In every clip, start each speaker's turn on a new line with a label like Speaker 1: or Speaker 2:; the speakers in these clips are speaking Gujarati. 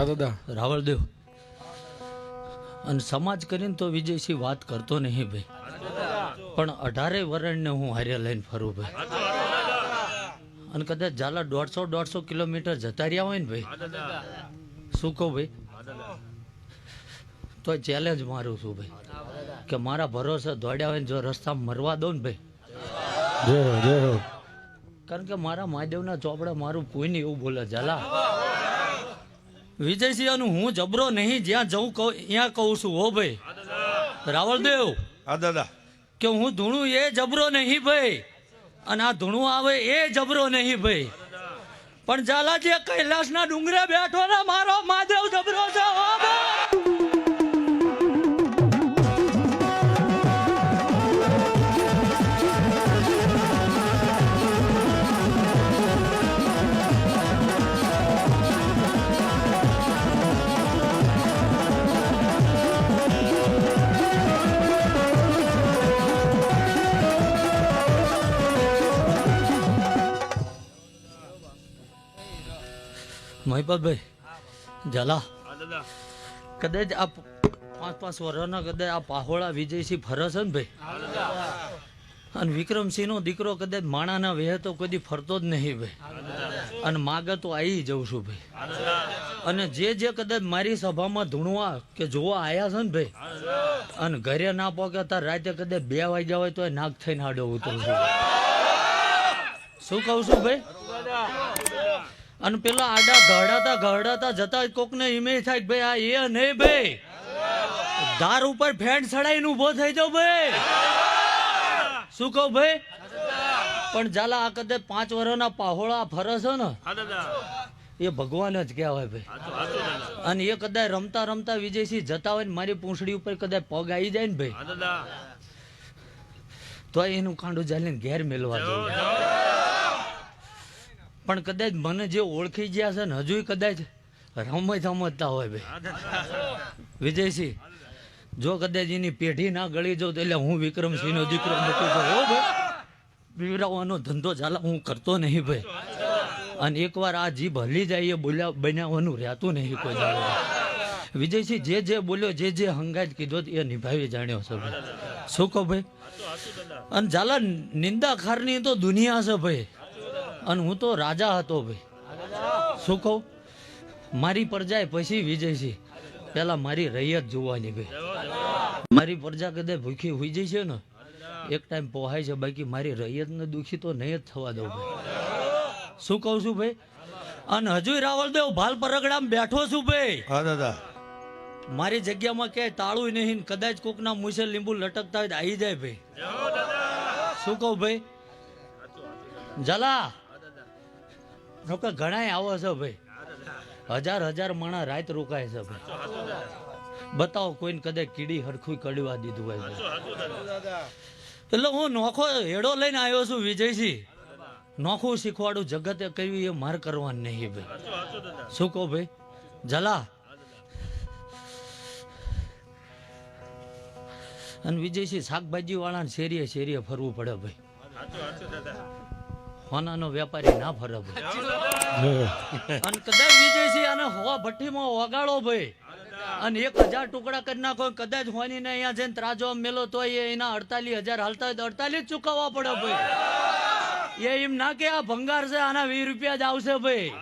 Speaker 1: હા દાદા.
Speaker 2: રાવળદેવ. અને સમાજ કરીને તો વિજયસિંહ વાત કરતો નહીં ભાઈ. પણ અઢારે વરણને હું હારે લઈને ફરું ભાઈ. અને કદાચ ઝાલા દોઢસો દોઢસો કિલોમીટર જતા રહ્યા હોય ને ભાઈ. શું કહું ભાઈ? તો ચેલેન્જ મારું છું ભાઈ. કે મારા ભરોસે દોડ્યા હોય ને જો રસ્તા મરવા દો ને ભાઈ. કારણ કે મારા મહાદેવના ચોપડા મારું કોઈ નહીં એવું બોલે ઝાલા. વિજયસિંહનું હું જબરો નહીં જ્યાં જઉં કહું ત્યાં કહું છું. હો ભાઈ. રાવળદેવ.
Speaker 3: હા દાદા.
Speaker 2: કે હું ધૂણું એ જબરો નહીં ભાઈ. અને આ ધૂણું આવે એ જબરો નહીં ભાઈ. પણ ઝાલાજી કૈલાસના ડુંગરે બેઠો ને મારો મહાદેવ જબરો છે મહિપતભાઈ ઝાલા. કદાચ આ પાંચ પાંચ વર્ષના કદાચ આ પાહોળા વિજયસિંહ ફરે છે ને ભાઈ? અને વિક્રમસિંહનો દીકરો કદાચ માણાના વેહ તો કદી ફરતો જ નહીં ભાઈ. અને માગે તો આવી જઉં છું ભાઈ. અને જે જે કદાચ મારી સભામાં ધૂણવા કે જોવા આયા છે ને ભાઈ અને ઘરે ના પોકે તાર રાતે કદાચ બે વાગ્યા હોય તો નાક થઈને આડો ઉતરું છું. શું કહું છું ભાઈ? અને પેલા આડા ગહડાતા ગહડાતા જતા કોકને ઇમેજ થાય ભાઈ આ એ નહીં ભાઈ ધાર ઉપર ફેન ચડાઈને ઊભો થઈ જાવ ભાઈ. શું કહું ભાઈ? પણ જાલા આ કદાચ પાંચ વર્ષના પાહોળા ફરે છે ને. એ ભગવાન જ કહેવાય ભાઈ. અને એ કદાચ રમતા રમતા વિજયસિંહ જતા હોય ને મારી પૂંછડી ઉપર કદાચ પગ આવી જાય ને ભાઈ. તો એનું કાંડું ચાલીને ઘેર મેળવા જવું પણ કદાચ મને જે ઓળખી ગયા છે ને હજુ કદાચ રમત રમતતા હોય ભાઈ. વિજયસિંહ, જો કદાચ એની પેઢી ના ગળી જાઉં એટલે હું વિક્રમસિંહનો દીકરો મૂકી છું. હો પીવડાવવાનો ધંધો ચાલે, હું કરતો નહીં ભાઈ. અને એકવાર આ જીભ હલી જાય એ બોલ્યા, બનાવવાનું રહેતું નહીં કોઈ જાણે વિજયસિંહ, જે જે બોલ્યો, જે જે હંગાજ કીધો એ નિભાવી જાણ્યો છે ભાઈ. શું કહો ભાઈ? અને ઝાલા નિંદા ખારની તો દુનિયા છે ભાઈ. અને હું તો રાજા હતો ભાઈ. શું કહું? મારી પ્રજાએ પછી વિજયસિંહ પેલા મારી રૈયત જોવાની ભાઈ. મારી પ્રજા કદાચ ભૂખી હોઈ જાય છે ને એક ટાઈમ પોહાય છે બાકી મારી રૈયતને દુખી તો નહીં જ થવા દઉં ભાઈ. શું કહું છું ભાઈ? અને હજુ રાવળદેવ ભાલ પરગડામ બેઠો છું ભાઈ.
Speaker 3: હા દાદા.
Speaker 2: મારી જગ્યામાં ક્યાંય તાળું નહીં કદાચ કોકના મુસે લીંબુ લટકતા હોય આવી જાય ભાઈ. શું કહું ભાઈ? જલા રોકે ઘણાય આવો છે ભાઈ. હજાર હજાર માણસ રાત રોકાય છે ભાઈ. બતાવો કોઈને કદાચ કીડી હરખું કડવા દીધું હોય એટલે હું નોખો હેડો લઈને આવ્યો છું વિજયસિંહ. નોખું શીખવાડું જગતે કહ્યું એ માર કરવાનું નહીં ભાઈ. શું કહો ભાઈ? જલા. અને વિજયસિંહ શાકભાજી વાળા શેરીએ શેરીએ ફરવું પડે ભાઈ. હોનાનો વેપારી ના ફરે ભાઈ
Speaker 1: જય. હો
Speaker 2: અને કદાચ વિજયસિંહ આને હોવા ભઠ્ઠીમાં વગાડો ભાઈ. અને એક હજાર ટુકડા કરી નાખો કદાચ હોની ને અહીંયા જઈને ત્રાજો મેલો તો એના અડતાલીસ હજાર હાલતા હોય તો અડતાલીસ ચૂકવવા પડે ભાઈ. એ એમ ના કે આ ભંગાર છે આના વીસ રૂપિયા જ આવશે ભાઈ.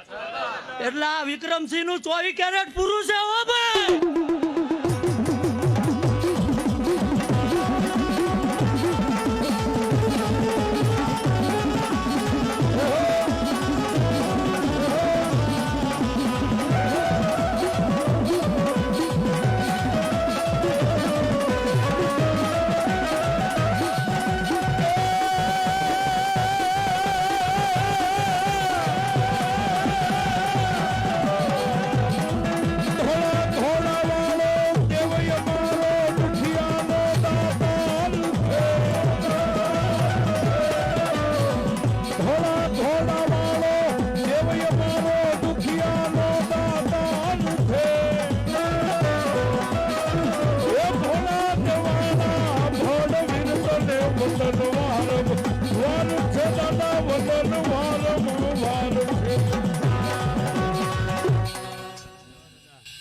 Speaker 2: એટલે આ વિક્રમસિંહનું ચોવીસ કેરેટ પૂરું છે હો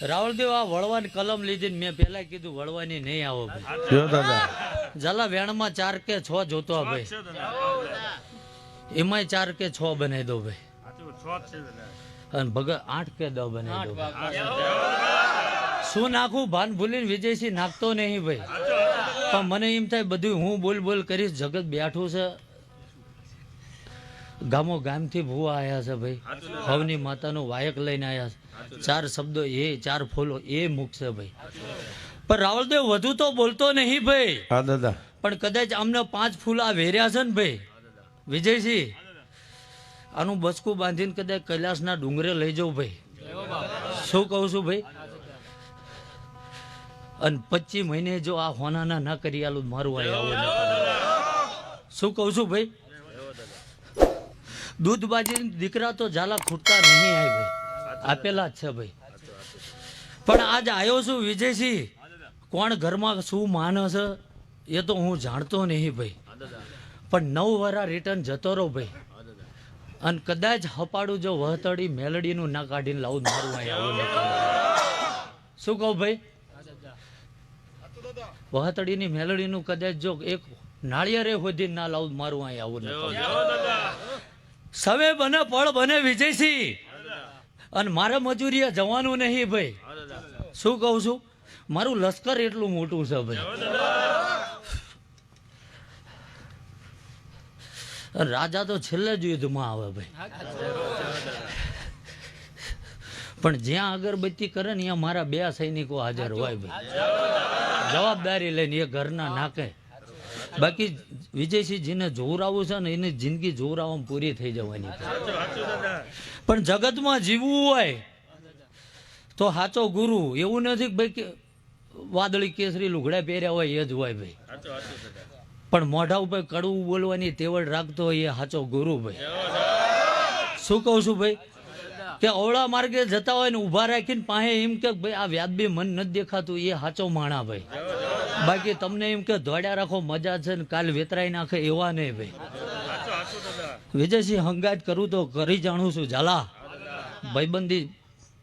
Speaker 2: રાવળદેવ આ વળવાની કલમ લીધી મેં પેલા કીધું વળવાની નહીં આવો
Speaker 1: જો દાદા.
Speaker 2: જલા વેણમાં ચાર કે છ જોતો ભાઈ. એમાંય ચાર કે છ બનાવી દો ભાઈ. અને ભગત આઠ કે દો બનાવી દો શું નાખું? ભાન ભૂલીને વિજયસિંહ નાખતો નહીં ભાઈ. પણ મને એમ થાય બધું હું બોલ બોલ કરીશ જગત બેઠું છે. ગામો ગામથી ભૂવા આવ્યા છે ભાઈ. હવની માતાનું વાયક લઈને આવ્યા છે. ચાર શબ્દો એ ચાર ફૂલો એ મૂકશે ભાઈ. પણ રાવળદેવ વધુ તો બોલતો નહીં ભાઈ.
Speaker 1: હા દાદા.
Speaker 2: પણ કદાચ અમને પાંચ ફૂલ આ વેર્યા છે ને ભાઈ. વિજયસિંહ આનું બસકું બાંધીને કદાચ કૈલાસના ડુંગરે લઈ જાઉં ભાઈ. શું કહું છું ભાઈ? અને પચીસ મહિને જો આ હોનાના ના કરી આલું મારું આવું. શું કહું છું ભાઈ? દૂધ બાજી દીકરા તો ઝાલા ખૂટતા નહીં આય ભાઈ. આપેલા જ છે ભાઈ. પણ આજ આવ્યો છું વિજયસિંહ. કોણ ઘરમાં શું માને છે, એ તો હું જાણતો નહીં ભાઈ. પણ નવ વરા રિટર્ન જતો રહો ભાઈ. અને કદાચ હપાડું જો વહતડી મેલડીનું ના કાઢીને લાવું, મારું અહીં આવું શું કહું ભાઈ? વહતડીની મેલડીનું કદાચ જો એક નાળિયેરે હોધી ના લાવું, મારું અહીં આવું. સવે બને, પળ બને વિજયસિંહ. અને મારે મજૂરીએ જવાનું નહીં ભાઈ. શું કહું છું? મારું લશ્કર એટલું મોટું છે ભાઈ. રાજા તો છેલ્લે જ યુદ્ધમાં આવે ભાઈ. પણ જ્યાં અગરબત્તી કરે ને ત્યાં મારા બે સૈનિકો હાજર હોય ભાઈ. જવાબદારી લઈને એ ઘરના નાકે બાકી વિજયસિંહજીને જોવરાવું છે ને એની જિંદગી જોવરાવામાં પૂરી થઈ જવાની પણ જગતમાં જીવવું હોય તો સાચો ગુરુ એવું નથી કે ભાઈ કે વાદળી કેસરી લુગડા પહેર્યા હોય એ જ હોય ભાઈ. પણ મોઢા ઉપર કડવું બોલવાની તેવડ રાખતો હોય એ સાચો ગુરુ ભાઈ. શું કહું છું ભાઈ? કે અવળા માર્ગે જતા હોય ને ઊભા રાખીને પાસે એમ કે ભાઈ આ વ્યાજબી મન નથી દેખાતું એ સાચો માણા ભાઈ. બાકી તમને એમ કે ધોડ્યા રાખો, મજા છે ને કાલ વેતરાઈ નાખે એવા નહીં ભાઈ. વિજયસિંહ હંગાત કરું તો કરી જાણું છું, ઝાલા. ભાઈબંધી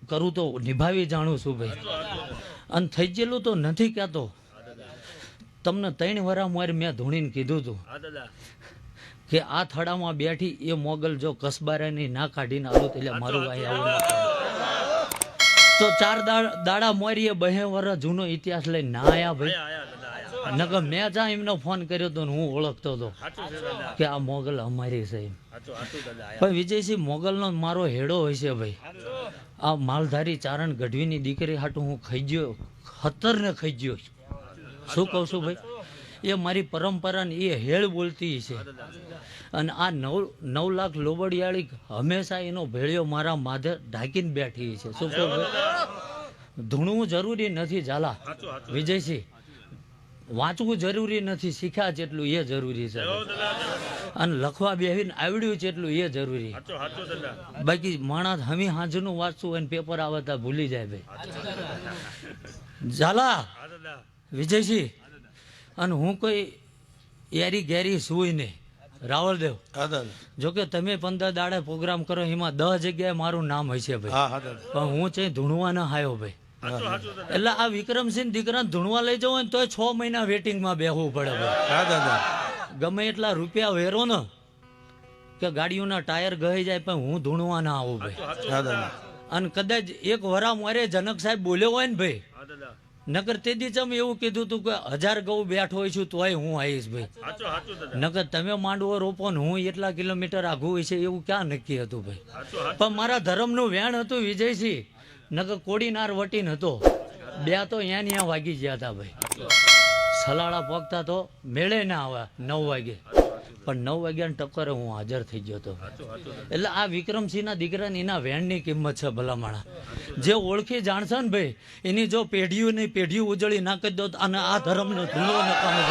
Speaker 2: કરું તો નિભાવી જાણું છું ભાઈ. અને થઈ ગયેલું તો નથી કહેતો તમને ત્રણ વરા મારે મેં ધૂણીને કીધું હતું કે આ થડામાં બેઠી એ મોગલ જો કસબારાની ના કાઢીને આવું એટલે મારું ભાઈ આવું. તો ચાર દાડા મોરીએ બહે વર જૂનો ઇતિહાસ લઈને ના આયા ભાઈ. નકર મેં જ્યાં એમનો ફોન કર્યો તો હું ઓળખતો હતો. કે આ મોગલ અમારી છે પણ વિજયસિંહ મોગલનો મારો હેડો હોય છે ભાઈ. આ માલધારી ચારણ ગઢવીની દીકરી હાટું હું ખાઈ ગયો ખતરને ખાઈ ગયો છું. શું કહું છું ભાઈ? એ મારી પરંપરાને એ હેળ બોલતી છે. અને આ નવ નવ લાખ લોબડિયાળી હંમેશા એનો ભેળિયો મારા માથે ઢાંકીને બેઠી છે. શું ધૂણવું જરૂરી નથી ઝાલા. વિજયસિંહ વાંચવું જરૂરી નથી શીખ્યા જેટલું એ જરૂરી છે. અને લખવા બેહીને આવડ્યું છે એટલું એ જરૂરી. બાકી માણસ હમી હાંજનું વાંચવું હોય પેપર આવતા ભૂલી જાય ભાઈ. ઝાલા. વિજયસિંહ અને હું કોઈ એરી ગેરી સુઈ નહીં. રાવળદેવ
Speaker 1: હા
Speaker 2: જોકે તમે પંદર દાડે પ્રોગ્રામ કરો એમાં દસ જગ્યાએ મારું નામ હશે ભાઈ.
Speaker 1: હા હા દાદા.
Speaker 2: પણ હું છે ધૂણવા ના આવ્યો ભાઈ. એટલે આ વિક્રમસિંહ દીકરાને ધૂણવા લઈ જવું હોય ને તોય છ મહિના વેટિંગમાં બેહવું પડે ભાઈ. ગમે એટલા રૂપિયા વેરો ને કે ગાડીઓના ટાયર ગઈ જાય પણ હું ધૂણવા ના આવું ભાઈ. અને કદાચ એક વરા મારે જનક સાહેબ બોલ્યો હોય ને ભાઈ નકર તે દી ચમ એવું કીધું તું કે હજાર ગૌ બેઠો હોય છું તોય હું આવીશ ભાઈ. નગર તમે માંડવો રોપો ને હું એટલા કિલોમીટર આઘું હોય છે એવું ક્યાં નક્કી હતું ભાઈ? પણ મારા ધર્મનું વેણ હતું વિજયસિંહ. નગર કોડીનાર વટીન હતો. બે તો અહીંયા ને ત્યાં વાગી ગયા હતા ભાઈ. સલાડા પગતા તો મેળે ના આવ્યા નવ વાગે. પણ નવ વાગ્યાની ટક્કરે હું હાજર થઈ ગયો હતો. એટલે આ વિક્રમસિંહના દીકરાની એના વેણની કિંમત છે ભલામણા. જે ઓળખી જાણશે ને ભાઈ એની જો પેઢીઓ ની પેઢીઓ ઉજળી ના કરી દો તો અને આ ધર્મનો ધૂળો નકામો